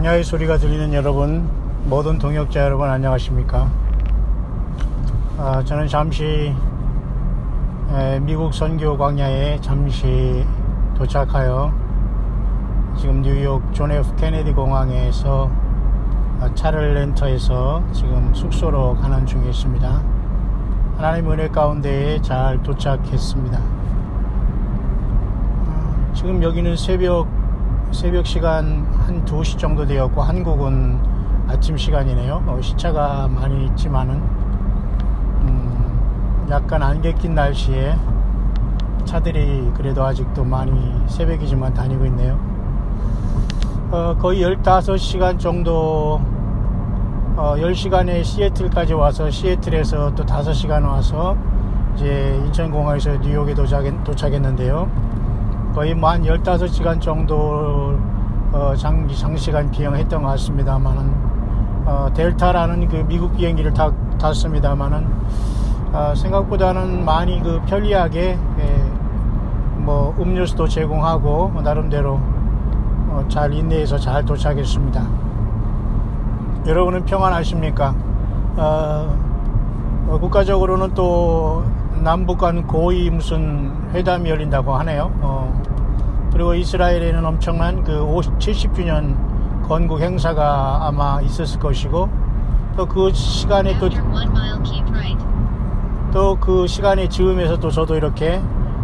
광야의 소리가 들리는 여러분, 모든 동역자 여러분 안녕하십니까? 아, 저는 잠시 에, 미국 선교 광야에 잠시 도착하여 지금 뉴욕 존 F 케네디 공항에서 아, 차를 렌터해서 지금 숙소로 가는 중에 있습니다. 하나님 은혜 가운데에 잘 도착했습니다. 아, 지금 여기는 새벽 새벽 시간 한 2시 정도 되었고 한국은 아침 시간이네요. 어, 시차가 많이 있지만은 음, 약간 안개 낀 날씨에 차들이 그래도 아직도 많이 새벽이지만 다니고 있네요. 어, 거의 15시간 정도 어, 10시간에 시애틀까지 와서 시애틀에서 또 5시간 와서 이제 인천공항에서 뉴욕에 도착했, 도착했는데요. 거의 뭐한 15시간 정도 어, 장, 장시간 비행했던 것 같습니다만은 어, 델타라는 그 미국 비행기를 타, 탔습니다만은 어, 생각보다는 많이 그 편리하게 예, 뭐 음료수도 제공하고 뭐 나름대로 어, 잘 인내해서 잘 도착했습니다. 여러분은 평안하십니까? 어, 어, 국가적으로는 또 남북 간 고위 무슨 회담이 열린다고 하네요. 어, 그리고 이스라엘에는 엄청난 그 50, 70주년 건국 행사가 아마 있었을 것이고 또 그 시간에 또 또 그 시간에 즈음에서 또 저도 이렇게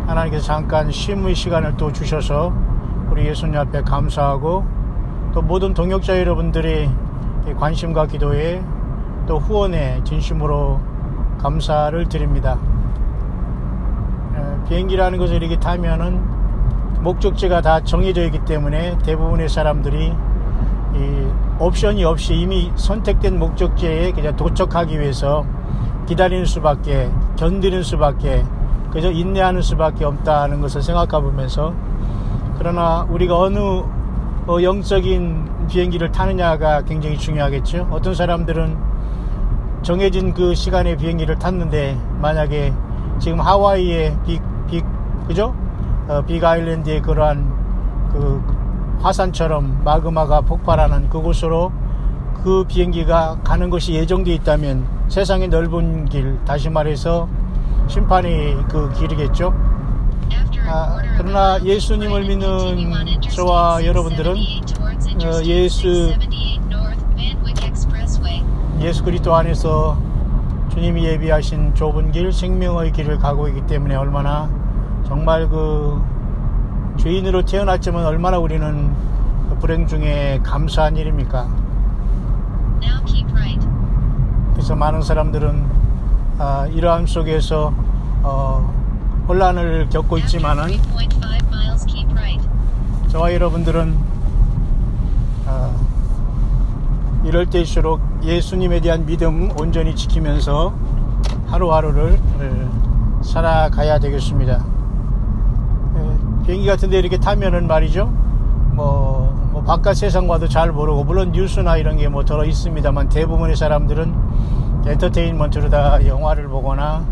하나님께서 잠깐 쉼의 시간을 또 주셔서 우리 예수님 앞에 감사하고 또 모든 동역자 여러분들의 관심과 기도에 또 후원에 진심으로 감사를 드립니다. 비행기라는 것을 이렇게 타면은 목적지가 다 정해져 있기 때문에 대부분의 사람들이 이 옵션이 없이 이미 선택된 목적지에 그냥 도착하기 위해서 기다리는 수밖에 견디는 수밖에 그저 인내하는 수밖에 없다는 것을 생각해 보면서 그러나 우리가 어느 어 영적인 비행기를 타느냐가 굉장히 중요하겠죠. 어떤 사람들은 정해진 그 시간에 비행기를 탔는데 만약에 지금 하와이에 빅, 빅, 그죠? 어, 빅 아일랜드의 그러한 그 화산처럼 마그마가 폭발하는 그곳으로 그 비행기가 가는 것이 예정되어 있다면 세상의 넓은 길, 다시 말해서 심판의 그 길이겠죠. 아, 그러나 예수님을 믿는 저와 여러분들은 어, 예수 예수 그리스도 안에서 주님이 예비하신 좁은 길, 생명의 길을 가고 있기 때문에 얼마나 정말 그 죄인으로 태어났지만 얼마나 우리는 불행 중에 감사한 일입니까? 그래서 많은 사람들은 아, 이러함 속에서 어, 혼란을 겪고 있지만은 저와 여러분들은 어, 이럴 때일수록 예수님에 대한 믿음 온전히 지키면서 하루하루를 살아가야 되겠습니다. 비행기 같은데 이렇게 타면은 말이죠. 뭐, 뭐 바깥 세상과도 잘 모르고 물론 뉴스나 이런 게 뭐 들어 있습니다만 대부분의 사람들은 엔터테인먼트로 다 영화를 보거나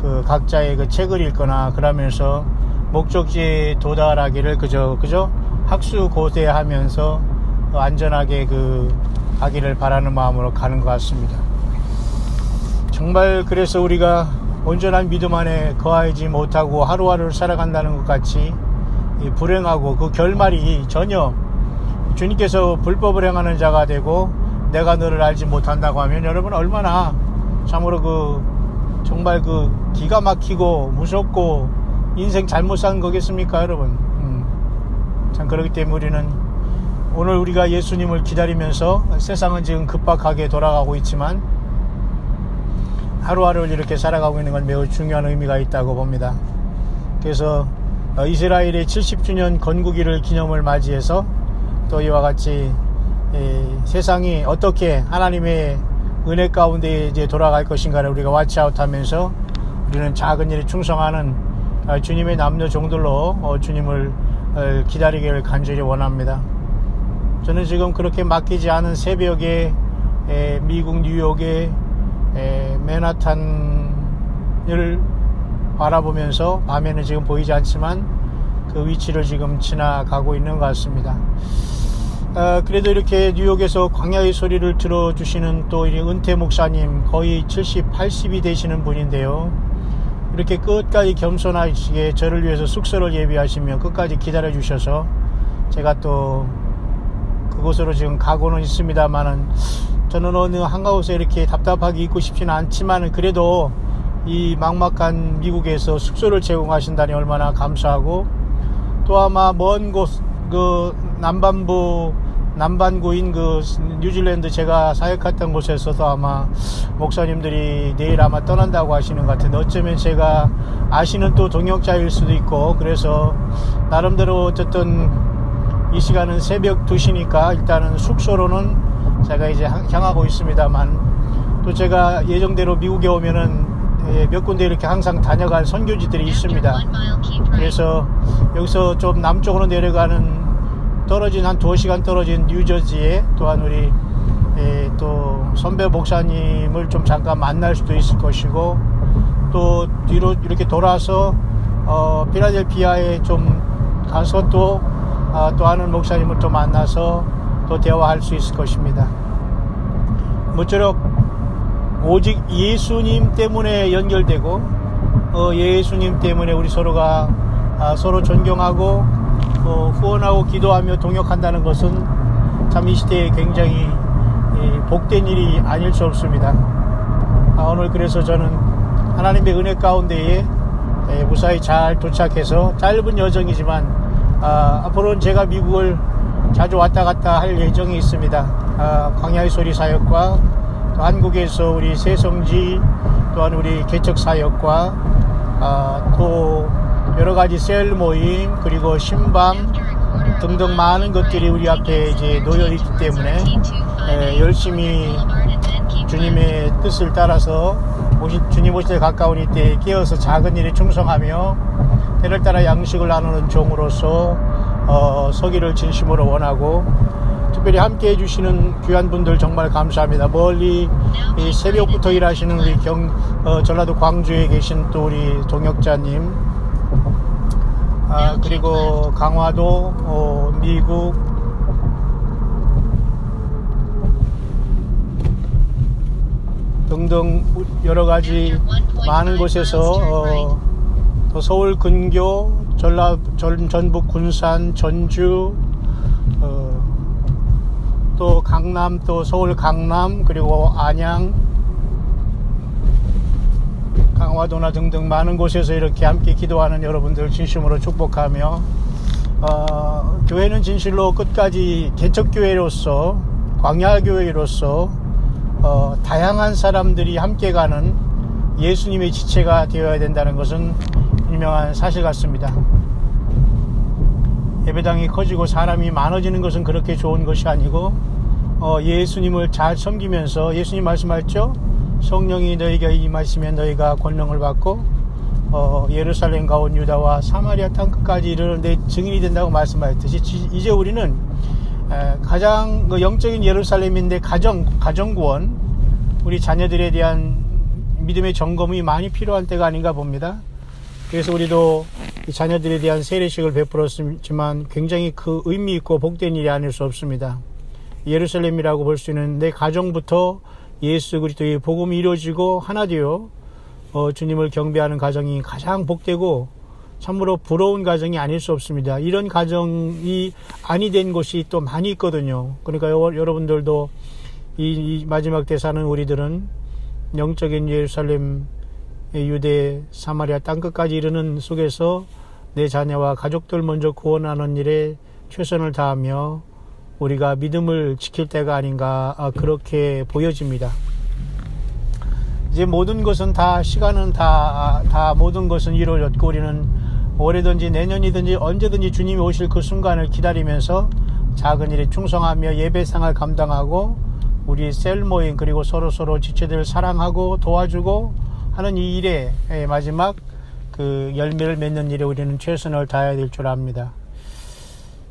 그 각자의 그 책을 읽거나 그러면서 목적지에 도달하기를 그저 그저 학수 고대하면서 안전하게 그 가기를 바라는 마음으로 가는 것 같습니다. 정말 그래서 우리가 온전한 믿음 안에 거하지 못하고 하루하루를 살아간다는 것 같이 불행하고 그 결말이 전혀 주님께서 불법을 행하는 자가 되고 내가 너를 알지 못한다고 하면 여러분 얼마나 참으로 그 정말 그 기가 막히고 무섭고 인생 잘못 산 거겠습니까 여러분 음. 참 그렇기 때문에 우리는 오늘 우리가 예수님을 기다리면서 세상은 지금 급박하게 돌아가고 있지만 하루하루를 이렇게 살아가고 있는 건 매우 중요한 의미가 있다고 봅니다. 그래서 어, 이스라엘의 70주년 건국일을 기념을 맞이해서 또 이와 같이 세상이 어떻게 하나님의 은혜 가운데 이제 돌아갈 것인가를 우리가 와치아웃 하면서 우리는 작은 일에 충성하는 어, 주님의 남녀 종들로 어, 주님을 기다리기를 간절히 원합니다. 저는 지금 그렇게 맡기지 않은 새벽에 미국 뉴욕의 맨하탄을 바라보면서 밤에는 지금 보이지 않지만 그 위치를 지금 지나가고 있는 것 같습니다. 어, 그래도 이렇게 뉴욕에서 광야의 소리를 들어주시는 또 은퇴 목사님 거의 70, 80이 되시는 분인데요. 이렇게 끝까지 겸손하시게 저를 위해서 숙소를 예비하시며 끝까지 기다려 주셔서 제가 또 그곳으로 지금 가고는 있습니다만은 저는 어느 한가운데 이렇게 답답하게 있고 싶지는 않지만 그래도 이 막막한 미국에서 숙소를 제공하신다니 얼마나 감사하고 또 아마 먼 곳 그 남반부 남반구인 그 뉴질랜드 제가 사역했던 곳에서도 아마 목사님들이 내일 아마 떠난다고 하시는 것 같은데 어쩌면 제가 아시는 또 동역자일 수도 있고 그래서 나름대로 어쨌든 이 시간은 새벽 2시니까 일단은 숙소로는 제가 이제 향하고 있습니다만 또 제가 예정대로 미국에 오면은 예, 몇 군데 이렇게 항상 다녀갈 선교지들이 있습니다. 그래서 여기서 좀 남쪽으로 내려가는 떨어진 한 2시간 떨어진 뉴저지에 또한 우리 예, 또 선배 목사님을 좀 잠깐 만날 수도 있을 것이고 또 뒤로 이렇게 돌아서 어, 피라델피아에 좀 가서 또, 아, 또 하는 목사님을 또 만나서 또 대화할 수 있을 것입니다. 모쪼록 오직 예수님 때문에 연결되고 어, 예수님 때문에 우리 서로가 아, 서로 존경하고 어, 후원하고 기도하며 동역한다는 것은 참 이 시대에 굉장히 예, 복된 일이 아닐 수 없습니다. 아, 오늘 그래서 저는 하나님의 은혜 가운데에 예, 무사히 잘 도착해서 짧은 여정이지만 아, 앞으로는 제가 미국을 자주 왔다 갔다 할 예정이 있습니다. 아, 광야의 소리 사역과 또 한국에서 우리 세성지 또한 우리 개척 사역과 아, 또 여러 가지 셀 모임 그리고 신방 등등 많은 것들이 우리 앞에 이제 놓여 있기 때문에 에, 열심히 주님의 뜻을 따라서 오실, 주님 오실 때 가까운 이때 깨어서 작은 일에 충성하며 때를 따라 양식을 나누는 종으로서 어, 서기를 진심으로 원하고 특별히 함께 해주시는 귀한 분들 정말 감사합니다. 멀리 새벽부터 일하시는 우리 경, 어, 전라도 광주에 계신 또 우리 동역자님, 아, 그리고 강화도, 어, 미국, 등등 여러 가지 많은 곳에서 어, 또 서울 근교, 전라, 전, 전북 군산, 전주, 또 강남 또 서울 강남 그리고 안양 강화도나 등등 많은 곳에서 이렇게 함께 기도하는 여러분들 진심으로 축복하며 어, 교회는 진실로 끝까지 개척교회로서 광야교회로서 어, 다양한 사람들이 함께 가는 예수님의 지체가 되어야 된다는 것은 유명한 사실 같습니다. 예배당이 커지고 사람이 많아지는 것은 그렇게 좋은 것이 아니고 어, 예수님을 잘 섬기면서 예수님 말씀하셨죠? 성령이 너희가 임하시면 너희가 권능을 받고 어, 예루살렘 가온 유다와 사마리아 땅 끝까지 이르는 내 증인이 된다고 말씀하셨듯이 이제 우리는 에, 가장 그 영적인 예루살렘인데 가정 가정 구원 우리 자녀들에 대한 믿음의 점검이 많이 필요한 때가 아닌가 봅니다. 그래서 우리도 자녀들에 대한 세례식을 베풀었지만 굉장히 그 의미 있고 복된 일이 아닐 수 없습니다. 예루살렘이라고 볼 수 있는 내 가정부터 예수 그리스도의 복음이 이루어지고 하나 되어 어, 주님을 경배하는 가정이 가장 복되고 참으로 부러운 가정이 아닐 수 없습니다. 이런 가정이 아니 된 곳이 또 많이 있거든요. 그러니까 여러분들도 이, 이 마지막 때 사는 우리들은 영적인 예루살렘 유대 사마리아 땅 끝까지 이르는 속에서 내 자녀와 가족들 먼저 구원하는 일에 최선을 다하며 우리가 믿음을 지킬 때가 아닌가 아, 그렇게 보여집니다. 이제 모든 것은 다 시간은 다, 다 모든 것은 이루어졌고 우리는 올해든지 내년이든지 언제든지 주님이 오실 그 순간을 기다리면서 작은 일에 충성하며 예배상을 감당하고 우리 셀 모임 그리고 서로 서로 지체들을 사랑하고 도와주고 하는 이 일의 마지막 그 열매를 맺는 일에 우리는 최선을 다해야 될 줄 압니다.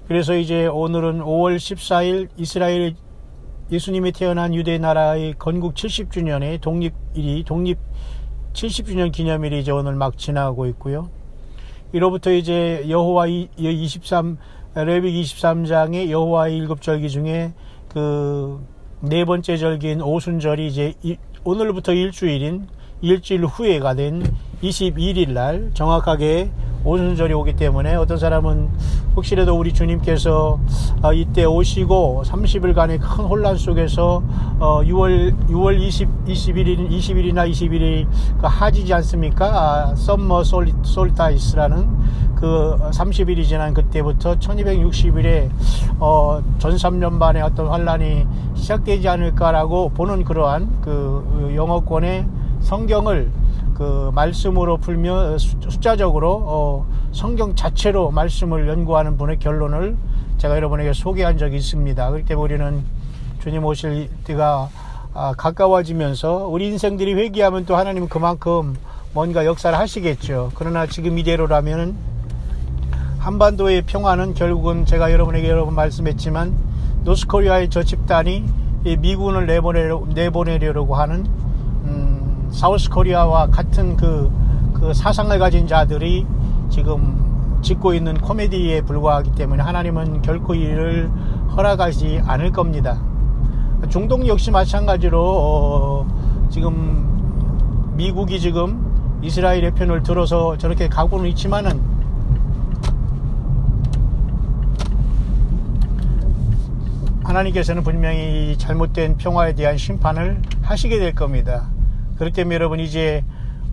그래서 이제 오늘은 5월 14일 이스라엘 예수님이 태어난 유대 나라의 건국 70주년의 독립일이 독립 70주년 기념일이 이제 오늘 막 지나고 있고요. 이로부터 이제 여호와 23 레위 23장의 여호와의 일곱 절기 중에 그 네 번째 절기인 오순절이 이제 이, 오늘부터 일주일인 일주일 후에가 된 21일 날 정확하게 오순절이 오기 때문에 어떤 사람은 혹시라도 우리 주님께서 어, 이때 오시고 30일간의 큰 혼란 속에서 어, 6월 6월 20 21일 20일이나 21일 그 하지지 않습니까? 아, 썸머 솔, 솔타이스라는 그 30일이 지난 그때부터 1260일에 어, 전 3년 반의 어떤 환란이 시작되지 않을까라고 보는 그러한 그 영어권의 성경을 그 말씀으로 풀며 숫자적으로 어 성경 자체로 말씀을 연구하는 분의 결론을 제가 여러분에게 소개한 적이 있습니다. 때문에 우리는 주님 오실 때가 아, 가까워지면서 우리 인생들이 회개하면 또 하나님은 그만큼 뭔가 역사를 하시겠죠. 그러나 지금 이대로라면 한반도의 평화는 결국은 제가 여러분에게 여러 분 말씀했지만 노스코리아의 저 집단이 미군을 내보내려, 내보내려고 하는 사우스 코리아와 같은 그, 그 사상을 가진 자들이 지금 짓고 있는 코미디에 불과하기 때문에 하나님은 결코 이를 허락하지 않을 겁니다. 중동 역시 마찬가지로 어, 지금 미국이 지금 이스라엘의 편을 들어서 저렇게 가고는 있지만은 하나님께서는 분명히 잘못된 평화에 대한 심판을 하시게 될 겁니다. 그렇기 때문에 여러분 이제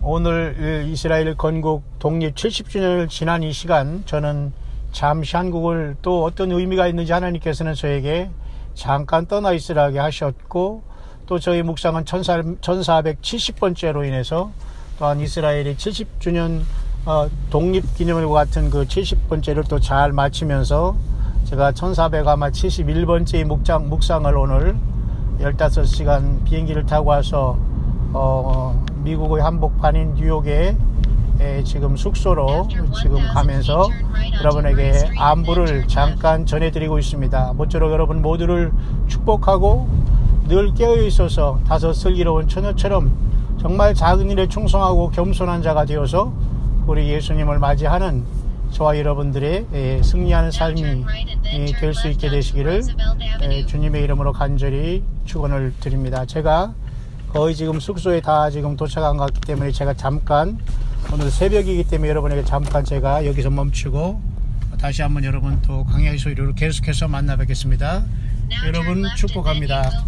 오늘 이스라엘 건국 독립 70주년을 지난 이 시간 저는 잠시 한국을 또 어떤 의미가 있는지 하나님께서는 저에게 잠깐 떠나 있으라게 하셨고 또 저희 묵상은 1470번째로 인해서 또한 이스라엘이 70주년 어, 독립 기념일과 같은 그 70번째를 또 잘 마치면서 제가 1400 아마 71번째 묵상, 묵상을 오늘 15시간 비행기를 타고 와서 어, 미국의 한복판인 뉴욕에 지금 숙소로 지금 가면서 여러분에게 안부를 잠깐 전해드리고 있습니다. 모쪼록 여러분 모두를 축복하고 늘 깨어 있어서 다섯 슬기로운 처녀처럼 정말 작은 일에 충성하고 겸손한 자가 되어서 우리 예수님을 맞이하는 저와 여러분들의 승리하는 삶이 될 수 있게 되시기를 주님의 이름으로 간절히 축원을 드립니다. 제가 거의 지금 숙소에 다 지금 도착한 것 같기 때문에 제가 잠깐 오늘 새벽이기 때문에 여러분에게 잠깐 제가 여기서 멈추고 다시 한번 여러분 또 강야의 소리로 계속해서 만나 뵙겠습니다. 여러분 축복합니다.